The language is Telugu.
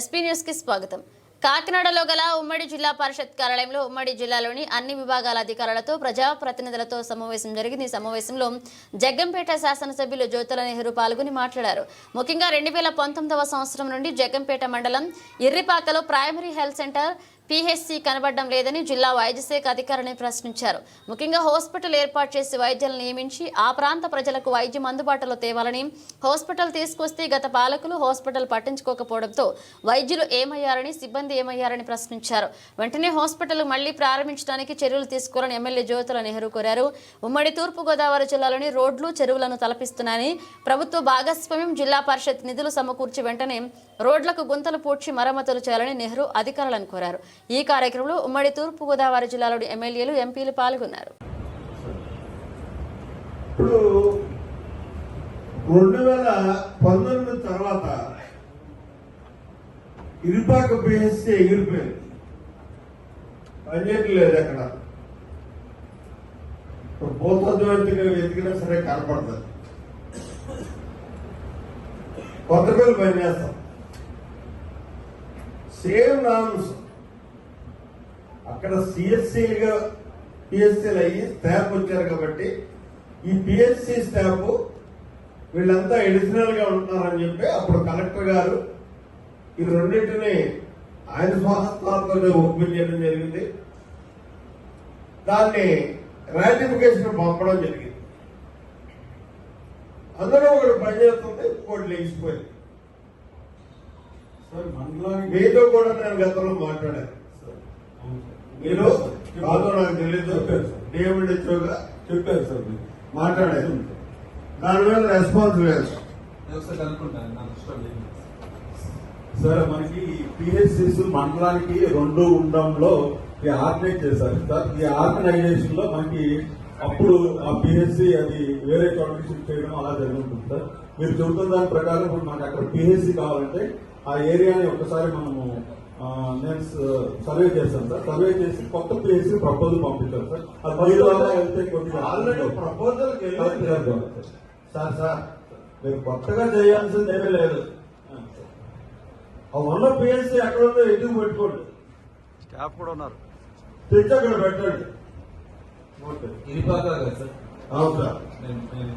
ఎస్పీ న్యూస్కి స్వాగతం. కాకినాడలో గల ఉమ్మడి జిల్లా పరిషత్ కార్యాలయంలో ఉమ్మడి జిల్లాలోని అన్ని విభాగాల అధికారులతో ప్రజాప్రతినిధులతో సమావేశం జరిగింది. ఈ సమావేశంలో జగ్గంపేట శాసనసభ్యులు జ్యోతుల నెహ్రూ పాల్గొని మాట్లాడారు. ముఖ్యంగా రెండు వేల పంతొమ్మిదవ సంవత్సరం నుండి జగ్గంపేట మండలం ఇర్రిపాకలో ప్రైమరీ హెల్త్ సెంటర్ పీహెచ్సి కనబడడం లేదని జిల్లా వైద్య శాఖ అధికారిని ప్రశ్నించారు. ముఖ్యంగా హాస్పిటల్ ఏర్పాటు చేసి వైద్యులను నియమించి ఆ ప్రాంత ప్రజలకు వైద్యం అందుబాటులో తేవాలని హాస్పిటల్ తీసుకొస్తే గత పాలకులు హాస్పిటల్ పట్టించుకోకపోవడంతో వైద్యులు ఏమయ్యారని సిబ్బంది ఏమయ్యారని ప్రశ్నించారు. వెంటనే హాస్పిటల్ మళ్ళీ ప్రారంభించడానికి చర్యలు తీసుకోవాలని ఎమ్మెల్యే జ్యోతుల నెహ్రూ కోరారు. ఉమ్మడి తూర్పుగోదావరి జిల్లాలోని రోడ్లు చెరువులను తలపిస్తున్నాయని ప్రభుత్వ భాగస్వామ్యం జిల్లా పరిషత్ నిధులు సమకూర్చి వెంటనే రోడ్లకు గుంతలు పూడ్చి మరమ్మతులు చేయాలని నెహ్రూ అధికారులను కోరారు. ఈ కార్యక్రమంలో ఉమ్మడి తూర్పుగోదావరి జిల్లాలోని ఎమ్మెల్యేలు ఎంపీలు పాల్గొన్నారు. ఇప్పుడు రెండు వేల పంతొమ్మిది తర్వాత ఇరుపాక పిహెచ్సి ఎగిరిపోయింది. పనిచేయట్లేదు అక్కడ. ఇప్పుడు భూతద్వైతిగా వెతికినా సరే కనపడుతుంది కొత్త పిల్లలు పనిచేస్తాం సేమ్ నామ్స్. అక్కడ సిఎస్సీలుగా పిఎస్సీలు అయ్యి స్టాఫ్ వచ్చారు కాబట్టి ఈ పిఎస్సి స్టాఫ్ వీళ్ళంతా ఎడిషనల్గా ఉంటున్నారని చెప్పి అప్పుడు కలెక్టర్ గారు ఈ రెండింటిని ఆయన స్వహస్తాలతో ఓపెన్ చేయడం జరిగింది. దాన్ని రాటిఫికేషన్ పంపడం జరిగింది. అందులో ఒకటి పనిచేస్తుంది ఇంకోటి లేచిపోయింది. మీతో కూడా నేను గతంలో మాట్లాడాను. మీరు కాదో నాకు తెలీదు దేవుడి చోగా చెప్పారు సార్ మీరు. మాట్లాడారు దాని మీద రెస్పాన్స్ లేదు. సార్ మనకి పిహెచ్సిస్ మండలానికి రెండు ఉండడంలో ఈ ఆర్గనైజ్ చేశారు? సార్ ఈ ఆర్గనైజేషన్లో మనకి అప్పుడు ఆ పిహెచ్సి అది వేరే షిఫ్ట్ చేయడం అలా జరుగుతుంది సార్. మీరు చెబుతున్న దాని ప్రకారం ఇప్పుడు మనకి అక్కడ పిహెచ్సి కావాలంటే ఆ ఏరియాని ఒకసారి మనము నేను స- సర్వే చేస్తాను సార్ సర్వే చేసి కొత్త పిహెచ్సి ప్రపోజల్ పంపించారు సార్ అది మీరు అలా వెళ్తే కొద్దిగా ఆల్రెడీ ప్రపోజల్ సార్. సార్ మీరు కొత్తగా చేయాల్సింది ఏమీ లేదు ఆ ఉన్న పిఎస్సి ఎక్కడ ఉందో ఎందుకు పెట్టుకోండి స్టాఫ్ కూడా ఉన్నారు తెచ్చి అక్కడ పెట్టండి ఓకే. ఇరిపాక కదా సార్ అవును సార్ నేను నేను